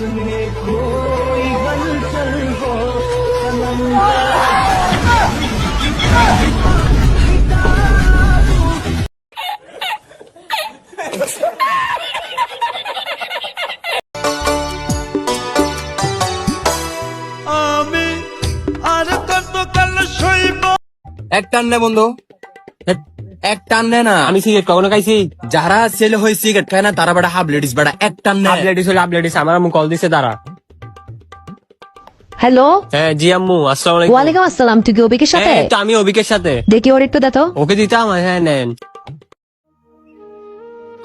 내 고이건 절고 가만다 এক টান নে বন্ধু। এক- টান নে না। আমি সিগারেট কখনো খাইছি? যারা ছেলে হয়ে সিগারেট খায় না তারা বেটা হাফ লেডিস বেটা এক টান নে। আপলেডিস হলে লেডিস আমার আম্মু কল দিছে তারা হ্যালো হ্যাঁ জি আম্মু আসসালামু আলাইকুম। ওয়ালাইকুম আসসালাম তুই কি অভিকের সাথে? হ্যাঁ, তো আমি অভিকের সাথে। দেখি ওর একটু দেখো। ওকে দিতাম হ্যাঁ নেন।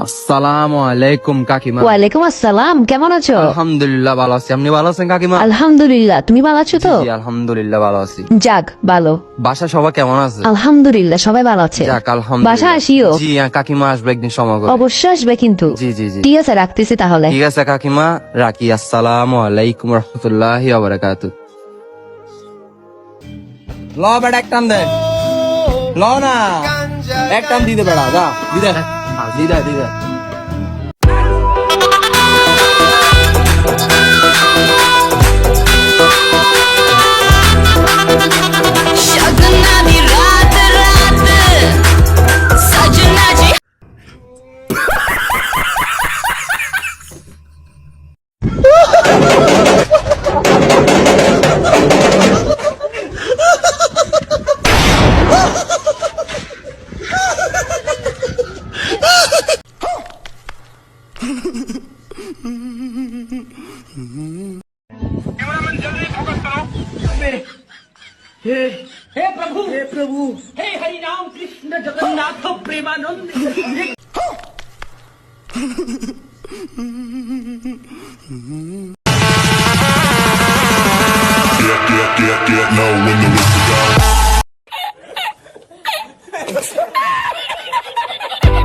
আসসালামু আলাইকুম কাকিমা। ওয়ালাইকুম আসসালাম কেমন আছো? আলহামদুলিল্লাহ ভালো আছি। আপনি ভালো আছেন কাকিমা? আলহামদুলিল্লাহ তুমি ভালো আছো তো? জি, আলহামদুলিল্লাহ ভালো আছি। যাক ভালো। বাসা সবাই কেমন আছে? আলহামদুলিল্লাহ সবাই ভালো আছে। যাক আলহামদুলিল্লাহ। বাসা আসিও? জি হ্যাঁ, কাকিমা আসবে একদিন সময় করে। অবশ্যই আসবে কিন্তু। জি জি জি। ঠিক আছে রাখতেছি তাহলে। ঠিক আছে কাকিমা রাখি। আসসালামু আলাইকুম রহমতুল্লাহি ওয়া ল বেটা এক দে। ল না। এক টান দিতে বেড়া যা দিদা। দিদা দিদে। कैमरामैन जल्दी फोकस करो अबे हे हे प्रभु हे प्रभु हे हरि नाम Krishna Jagannath Premanand Get, get, get, get, no, when the whistle goes.